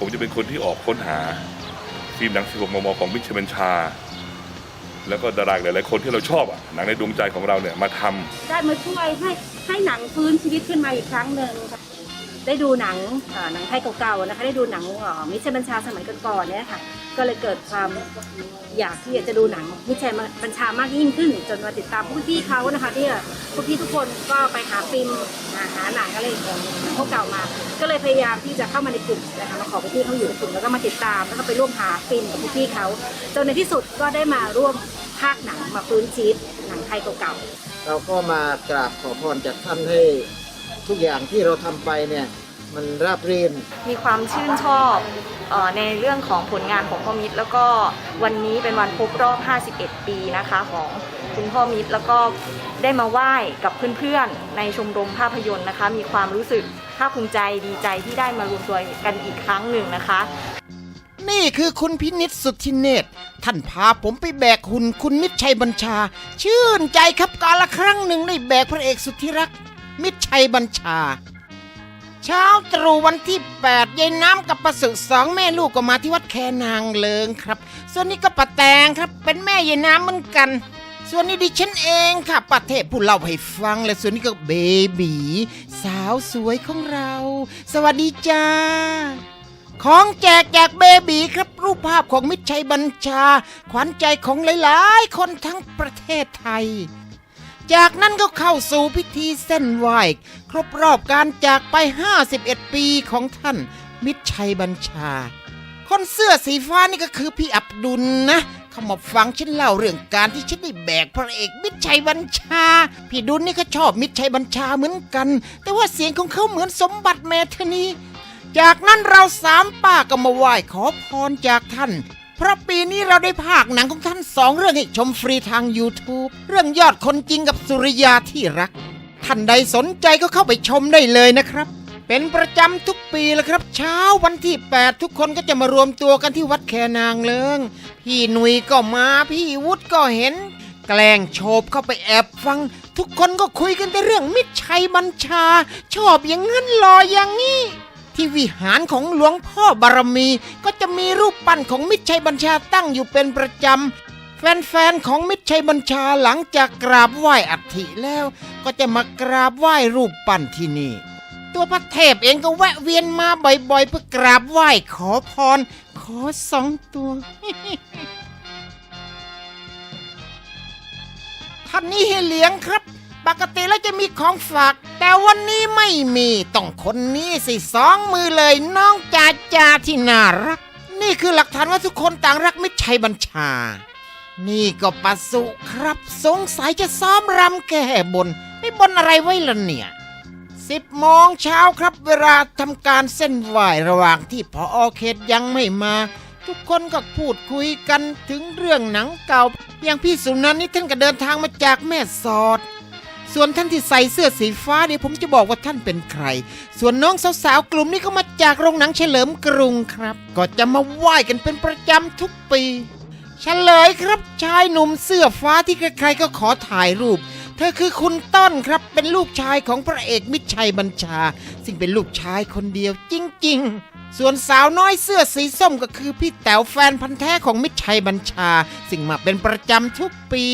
ผมจะเป็นคนที่ออกค้นหาฟิล์มหนังสิบมมของมิชบัญชา แล้วก็ดาราหลายๆคนที่เราชอบอะหนังในดวงใจของเราเนี่ยมาทำ ได้มาช่วยให้ให้หนังฟื้นชีวิตขึ้นมาอีกครั้งหนึ่งค่ะได้ดูหนังเอ่อหนังไทยเก่าๆนะคะ ได้ดูหนังเอ่อมิชัยบัญชาสมัยก่อนๆเนี่ยค่ะ ก็เลยเกิดความอยากที่จะดูหนังมิชัยบัญชามากยิ่งขึ้น จนมาติดตามพวกพี่เขานะคะที่พวกพี่ทุกคนก็ไปหาฟิล์มหาหนังอะไรของพวกเก่ามา ก็เลยพยายามที่จะเข้ามาในกลุ่มนะคะมาขอพวกพี่เขาอยู่ในกลุ่มแล้วก็มาติดตามแล้วก็ไปร่วมหาฟิล์มกับพวกพี่เขาจนในที่สุดก็ได้มาร่วมภาคหนังมาฟื้นชีวิตหนังไทยเก่าๆเราก็มากราบขอพรจากท่านให้ทุกอย่างที่เราทำไปเนี่ย มันราบรื่น มีความชื่นชอบเออในเรื่องของผลงานของพ่อมิตร แล้วก็วันนี้เป็นวันครบรอบ 51 ปีนะคะของคุณพ่อมิตร แล้วก็ได้มาไหว้กับเพื่อนๆ ในชมรมภาพยนตร์นะคะ มีความรู้สึกภาคภูมิใจดีใจที่ได้มารวมตัวกันอีกครั้งหนึ่งนะคะ นี่คือคุณพินิษสุทธิเนตรท่านพาผมไปแบกหุ่นคุณมิตรชัยบัญชา ชื่นใจครับกาละครั้งหนึ่งได้แบกพระเอกสุดที่รัก มิตรชัยบัญชา เช้าตรู่วันที่8ยายน้ำกับประสึกสองแม่ลูกก็มาที่วัดแคนางเลิงครับ ส่วนนี้ก็ป้าแตงครับ เป็นแม่ยายน้ำเหมือนกัน ส่วนนี้ดิฉันเองค่ะป้าเทพผู้เล่าให้ฟัง และส่วนนี้ก็เบบีสาวสวยของเรา สวัสดีจ้า ของแจกจากเบบีครับรูปภาพของมิตรชัยบัญชา ขวัญใจของหลายๆ คนทั้งประเทศไทย จากนั้นก็เข้าสู่พิธีเส้นไหว้ครบรอบการจากไป 51 ปีของท่าน มิตรชัยบัญชา คนเสื้อสีฟ้านี่ก็คือพี่อับดุลนะ เขามาฟังฉันเล่าเรื่องการที่ฉันได้แบกพระเอกมิตรชัยบัญชา พี่ดุลนี่ก็ชอบมิตรชัยบัญชาเหมือนกัน แต่ว่าเสียงของเขาเหมือนสมบัติแมทนีจากนั้นเราสามป้าก็มาไหว้ขอพรจากท่าน เพราะปีนี้เราได้ภาคหนังของท่านสองเรื่องให้ชมฟรีทาง YouTube เรื่องยอดคนจริงกับสุริยาที่รัก ท่านใดสนใจก็เข้าไปชมได้เลยนะครับ เป็นประจำทุกปีแล้วครับ เช้าวันที่ 8 ทุกคนก็จะมารวมตัวกันที่วัดแคนางเลิง พี่หนุยก็มาพี่วุฒิก็เห็น แกล้งโฉบเข้าไปแอบฟัง ทุกคนก็คุยกันแต่เรื่องมิตรชัยบัญชา ชอบอย่างนั้นหล่ออย่างนี้ ที่วิหารของหลวงพ่อบารมี ก็จะมีรูปปั้นของมิตรชัยบัญชาตั้งอยู่เป็นประจำ แฟนๆของมิตรชัยบัญชาหลังจากกราบไหว้อัฐิแล้ว ก็จะมากราบไหว้รูปปั้นที่นี่ ตัวพระเทพเองก็แวะเวียนมาบ่อยๆ เพื่อกราบไหว้ขอพร ขอสองตัวท่านนี้ให้เลี้ยงครับ ปกติแล้วจะมีของฝาก แต่วันนี้ไม่มีต้องคนนี้สิสองมือเลยน้องจาจาที่น่ารัก นี่คือหลักฐานว่าทุกคนต่างรักมิตรชัยบัญชา นี่ก็ปัสสุครับ สงสัยจะซ้อมรำแก้บน ไม่บนอะไรไว้ละเนี่ยสิบโมงเช้าครับเวลาทำการเส้นไหวระหว่างที่พออเขตยังไม่มา ทุกคนก็พูดคุยกันถึงเรื่องหนังเก่า อย่างพี่สุนันท์นี่ท่านก็เดินทางมาจากแม่สอด ส่วนท่านที่ใส่เสื้อสีฟ้าเดี๋ยวผมจะบอกว่าท่านเป็นใคร ส่วนน้องสาวๆกลุ่มนี้ก็มาจากโรงหนังเฉลิมกรุงครับ ก็จะมาไหว้กันเป็นประจำทุกปีเฉลยครับชายหนุ่มเสื้อฟ้าที่ใครๆก็ขอถ่ายรูป เธอคือคุณต้นครับเป็นลูกชายของพระเอกมิตรชัยบัญชา ซึ่งเป็นลูกชายคนเดียวจริง ๆส่วนสาวน้อยเสื้อสีส้มก็คือพี่แต๋วแฟนพันธ์แท้ของมิตรชัยบัญชา ซึ่งมาเป็นประจำทุกปี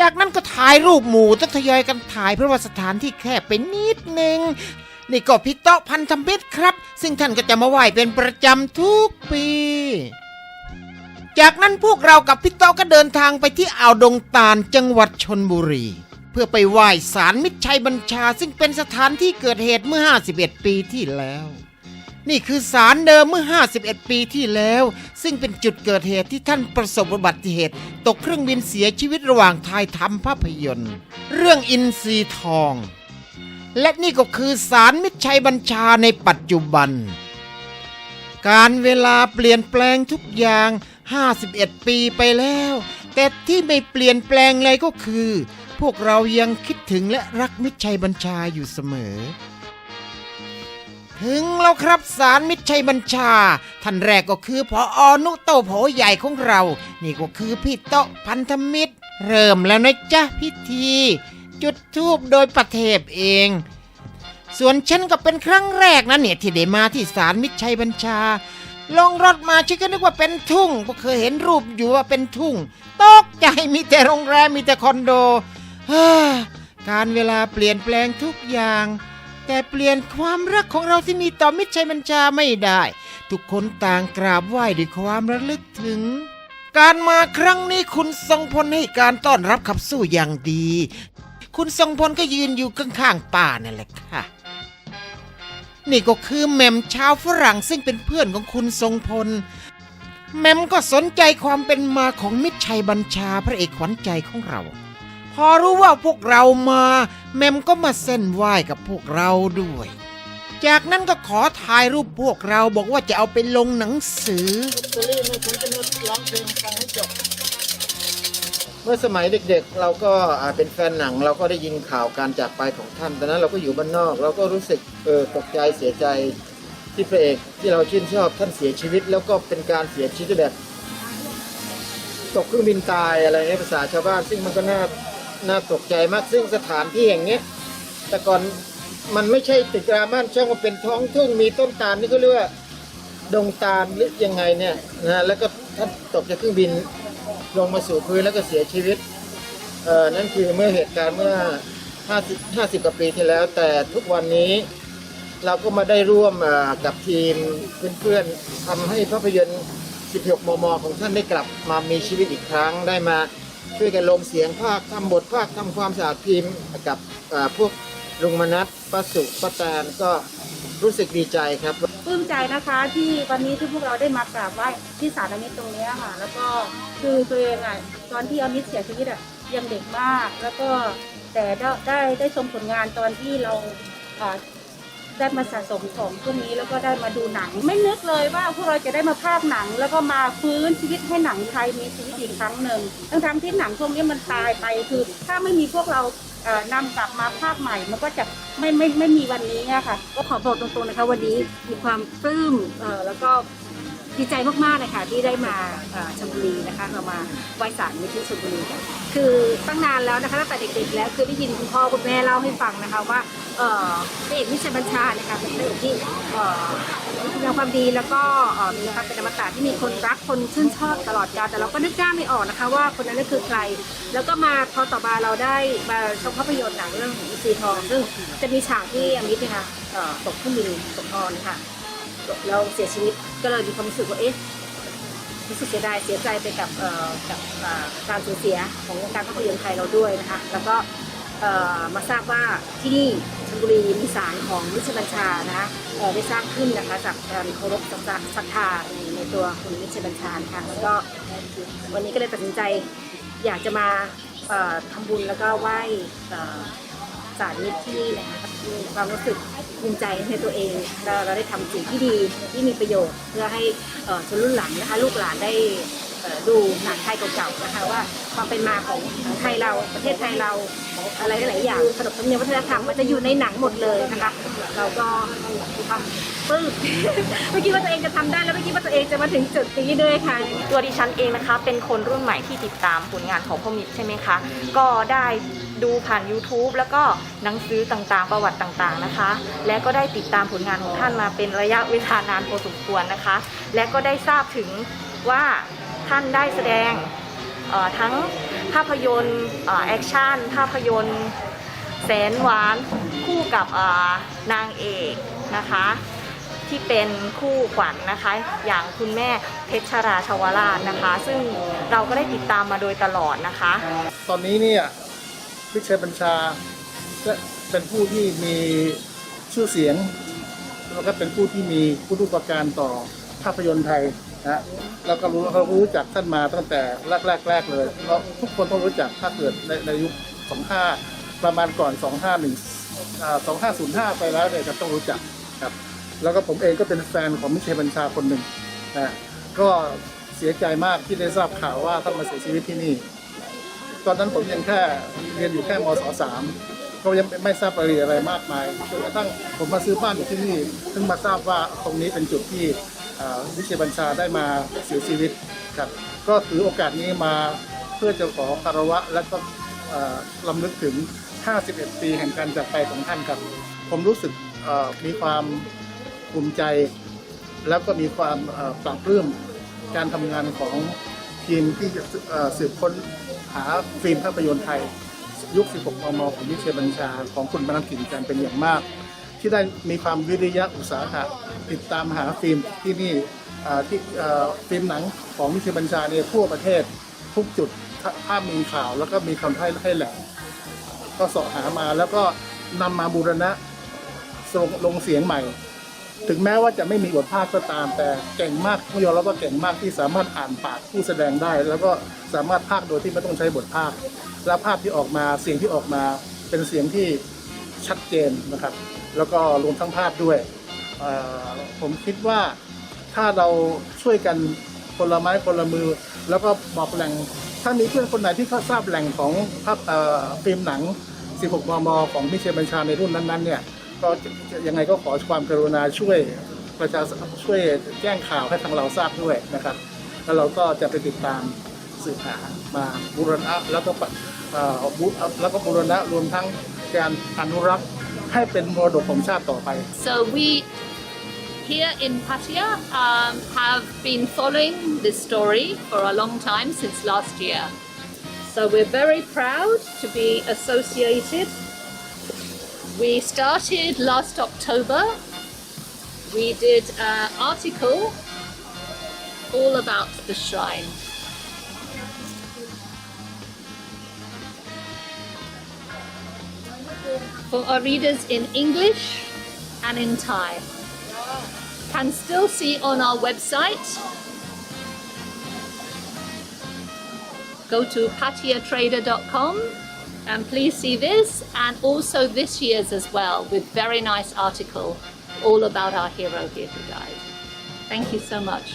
จากนั้นก็ถ่ายรูปหมู่ต้องทยอยกันถ่ายเพราะว่าสถานที่แคบไปนิดนึงนี่ก็พี่โตะพันธมิตรครับ ซึ่งท่านก็จะมาไหว้เป็นประจำทุกปี จากนั้นพวกเรากับพี่โตะก็เดินทางไปที่อ่าวดงตาลจังหวัดชนบุรี เพื่อไปไหว้ศาลมิตรชัยบัญชา ซึ่งเป็นสถานที่เกิดเหตุเมื่อ 51 ปีที่แล้ว นี่คือศาลเดิมเมื่อ 51 ปีที่แล้ว ซึ่งเป็นจุดเกิดเหตุที่ท่านประสบอุบัติเหตุ ตกเครื่องบินเสียชีวิตระหว่างถ่ายทำภาพยนตร์ เรื่องอินทรีทอง และนี่ก็คือศาลมิตรชัยบัญชาในปัจจุบัน การเวลาเปลี่ยนแปลงทุกอย่าง 51 ปีไปแล้ว แต่ที่ไม่เปลี่ยนแปลงเลยก็คือ พวกเรายังคิดถึงและรักมิตรชัยบัญชาอยู่เสมอ ถึงแล้วครับสารมิตรชัยบัญชา ท่านแรกก็คือพออนุโตโผใหญ่ของเรา นี่ก็คือพี่โตพันธมิตร เริ่มแล้วนะจ๊ะพิธี จุดทูบโดยประเทพเอง ส่วนฉันก็เป็นครั้งแรกนะเนี่ยที่ได้มาที่ศาลมิตรชัยบัญชา ลงรถมาฉันก็นึกว่าเป็นทุ่งเพราะเคยเห็นรูปอยู่ว่าเป็นทุ่งตกใจมีแต่โรงแรมมีแต่คอนโดการเวลาเปลี่ยนแปลงทุกอย่าง แต่เปลี่ยนความรักของเราที่มีต่อมิตรชัยบัญชาไม่ได้ ทุกคนต่างกราบไหว้ด้วยความระลึกถึง การมาครั้งนี้คุณทรงพลให้การต้อนรับขับสู้อย่างดี คุณทรงพลก็ยืนอยู่ข้างๆป่านั่นแหละค่ะ นี่ก็คือแหม่มชาวฝรั่งซึ่งเป็นเพื่อนของคุณทรงพลแหม่มก็สนใจความเป็นมาของมิตรชัยบัญชาพระเอกขวัญใจของเรา พอรู้ว่าพวกเรามาแมมก็มาเส้นไหว้กับพวกเราด้วย จากนั้นก็ขอถ่ายรูปพวกเราบอกว่าจะเอาไปลงหนังสือตเตอรี่ไม่ฉันจะมาร้องเพลงฟังให้จบ เมื่อสมัยเด็กๆ เราก็อ่าเป็นแฟนหนังเราก็ได้ยินข่าวการจากไปของท่านตอนนั้นเราก็อยู่บ้านนอก เราก็รู้สึกเออตกใจเสียใจที่พระเอกที่เราชื่นชอบท่านเสียชีวิต แล้วก็เป็นการเสียชีวิตแบบ ตกเครื่องบินตายอะไรในภาษาชาวบ้าน ซึ่งมันก็น่า น่าตกใจมากซึ่งสถานที่อย่งเนี้ย แต่ก่อนมันไม่ใช่ตึกราม่านช่างมันเป็นท้องทุ่งมีต้นตาลนี่เขาเรียกว่าดงตาลหรือยังไงเนี่ยนะแล้วก็ท่านตกจากเครื่องบินลงมาสู่พื้นแล้วก็เสียชีวิตเอ่อนั่นคือเมื่อเหตุการณ์เมื่อ 50 50กว่าปีที่แล้ว แต่ทุกวันนี้เราก็มาได้ร่วมเอ่อกับทีมเพื่อนๆทำให้ภาพยนตร์ 16 มม ของท่านได้กลับมามีชีวิตอีกครั้งได้มา ช่วยกันลงเสียงภาคทำบทภาคทำความสะอาดทีมพ์กับพวกลุงมนัสป้าสุป้าแตนก็รู้สึกดีใจครับปลื้มใจนะคะที่วันนี้ที่พวกเราได้มากราบไหว้ที่ศาลอมิตรตรงนี้ค่ะ แล้วก็คือตัวเองอะตอนที่อมิตรเสียชีวิตอะยังเด็กมาก แล้วก็แต่ได้ได้ได้ชมผลงานตอนที่เรา ได้มาสะสมของพวกนี้แล้วก็ได้มาดูหนัง ไม่นึกเลยว่าพวกเราจะได้มาภาคหนัง แล้วก็มาฟื้นชีวิตให้หนังไทยมีชีวิตอีกครั้งหนึ่งทั้งๆที่หนังพวกนี้มันตายไปคือ ถ้าไม่มีพวกเราเอ่อนำกลับมาภาคใหม่ มันก็จะไม่ไม่ไม่มีวันนี้อะค่ะ ก็ขอบอกตรงๆนะคะวันนี้มีความปลื้มเออแล้วก็ดีใจมากๆเลยค่ะที่ได้มาชลบุรีนะคะเรามาไหว้ศาลมิตรที่ชลบุรีกันคือตั้งนานแล้วนะคะตั้งแต่เด็กๆแล้วคือได้ยินคุณพ่อคุณแม่เล่าให้ฟังนะคะว่า เอ่อพระเอกมิชบัญชาเนี่ยค่ะเป็นพระเอกที่เอ่อมีคุณงามความดีแล้วก็เอ่อมีความเป็นอมตะที่มีคนรักคนชื่นชอบตลอดกาลแต่เราก็นึกหน้าไม่ออกนะคะ ว่าคนนั้นคือใคร แล้วก็มาพอต่อมาเราได้มาชมภาพยนตร์หนังเรื่องอีซีทอง ซึ่งจะมีฉากที่อมิตเนี่ยค่ะเอ่อตกเครื่องบินตกนอนค่ะแล้วเสียชีวิตก็เลยมีความรู้สึกว่าเอ๊ะรู้สึกเสียดายเสียใจไปกับเอ่อกับเอ่อการสูญเสียของวงการภาพยนตร์ไทยเราด้วยนะคะ แล้วก็ มาทราบว่าที่นี่ชลบุรีมีศาลของมิชบัญชานะคะได้สร้างขึ้นนะคะจากการเคารพศรัทธาในในตัวคุณมิชบัญชานะคะแล้วก็วันนี้ก็เลยตัดสินใจอยากจะมาเอ่อทำบุญแล้วก็ไหว้ศาลมิตรที่มีความรู้สึกภูมิใจในตัวเอง เราได้ทำสิ่งที่ดีที่มีประโยชน์เพื่อให้ชนรุ่นหลังนะคะลูกหลานได้ ดูหนังไทยเก่าๆนะคะว่าความเป็นมาของไทยเราประเทศไทยเราอะไรหลายๆอย่างขนบธรรมเนียมวัฒนธรรมมันจะอยู่ในหนังหมดเลยนะคะ เราก็มีควาปลื้มไม่คิดว่าตัวเองจะทำได้แล้วไม่คิดว่าตัวเองจะมาถึงจุดนี้ด้วยค่ะ ตัวดิฉันเองนะคะ เป็นคนรุ่นใหม่ที่ติดตามผลงานของพ่อมิตรใช่ไหมคะ ก็ได้ดูผ่าน YouTube แล้วก็หนังสือต่างๆ ประวัติต่างๆนะคะ และก็ได้ติดตามผลงานของท่านมาเป็นระยะเวลานานพอสมควรนะคะ และก็ได้ทราบถึงว่า ท่านได้แสดงทั้งภาพยนตร์แอคชั่นภาพยนตร์แสนหวานคู่กับนางเอกนะคะที่เป็นคู่ขวัญนนะคะ อย่างคุณแม่เพชรราชวราชนะคะ ซึ่งเราก็ได้ติดตามมาโดยตลอดนะคะ ตอนนี้เนี่ยพิชัยบัญชาก็เป็นผู้ที่มีชื่อเสียง แล้วก็เป็นผู้ที่มีผู้ทุประการต่อภาพยนตร์ไทย นะแล้วก็รู้เขารู้จักท่านมาตั้งแต่แรกแรกแรกเลยเพราะทุกคนต้องรู้จักถ้าเกิดในในยุค 25 ประมาณก่อน 251อ่า2505 ไปแล้วเนี่ยจะต้องรู้จักครับ แล้วก็ผมเองก็เป็นแฟนของมิเชัยบัญชาคนหนึ่งนะก็เสียใจมากที่ได้ทราบข่าวว่าท่านมาเสียชีวิตที่นี่ ตอนนั้นผมยังแค่เรียนอยู่แค่มศสามก็ยังไม่ทราบรายละเอียดอะไรมากมายจนกระทั่งผมมาซื้อบ้านอยู่ที่นี่เพิ่งมาทราบว่าตรงนี้เป็นจุดที่ วิเชียบัญชาได้มาเสียชีวิตครับก็ถือโอกาสนี้มาเพื่อจะขอคารวะและก็ลำลึกถึง 51 ปีแห่งการจากไปของท่านครับ ผมรู้สึกมีความภูมิใจ แล้วก็มีความปรับปลื้มการทำงานของทีมที่จะสืบค้นหาฟิล์มภาพยนตร์ไทย ยุค 16 มม ของวิเชียบัญชา ของคุณบรรณกิจการเป็นอย่างมาก ที่ได้มีความวิริยะอุตสาหะติดตามหาฟิล์มที่นี่ที่ฟิล์มหนังของวิเชียรบัญชาเนี่ยทั่วประเทศทุกจุดถ้าถ้ามีข่าวแล้วก็มีคำให้ให้แหล่งก็เสาะหามาแล้วก็นำมาบูรณะลงลงเสียงใหม่ ถึงแม้ว่าจะไม่มีบทภาคก็ตาม แต่เก่งมากต้องยอมรับว่าเก่งมากที่สามารถอ่านปากผู้แสดงได้ แล้วก็สามารถพากโดยที่ไม่ต้องใช้บทภาคและภาพที่ออกมาเสียงที่ออกมาเป็นเสียงที่ ชัดเจนนะครับ แล้วก็รวมทั้งภาพด้วย ผมคิดว่าถ้าเราช่วยกันคนละไม้คนละมือ แล้วก็บอกแหล่ง ถ้ามีเพื่อนคนไหนที่เขาทราบแหล่งของภาพเอ่อฟิล์มหนัง 16 มม ของมิเชลบัญชาในรุ่นนั้นๆเนี่ยก็ยังไงก็ขอความกรุณาช่วยประชาช่วยแจ้งข่าวให้ทางเราทราบด้วยนะครับ แล้วเราก็จะไปติดตามสืบหามาบูรณะแล้วก็ปะเอ่อบูแล้วก็บูรณะรวมทั้ง การอนุรักษ์ให้เป็นมรดกของชาติต่อไป So we here in Pattaya um, have been following this story for a long time since last year. So we're very proud to be associated. We started last October. We did an article all about the shrine. For our readers in English and in Thai can still see on our website. Go to patiatrader.com and please see this and also this year's as well with very nice article all about our hero here to guide. Thank you so much.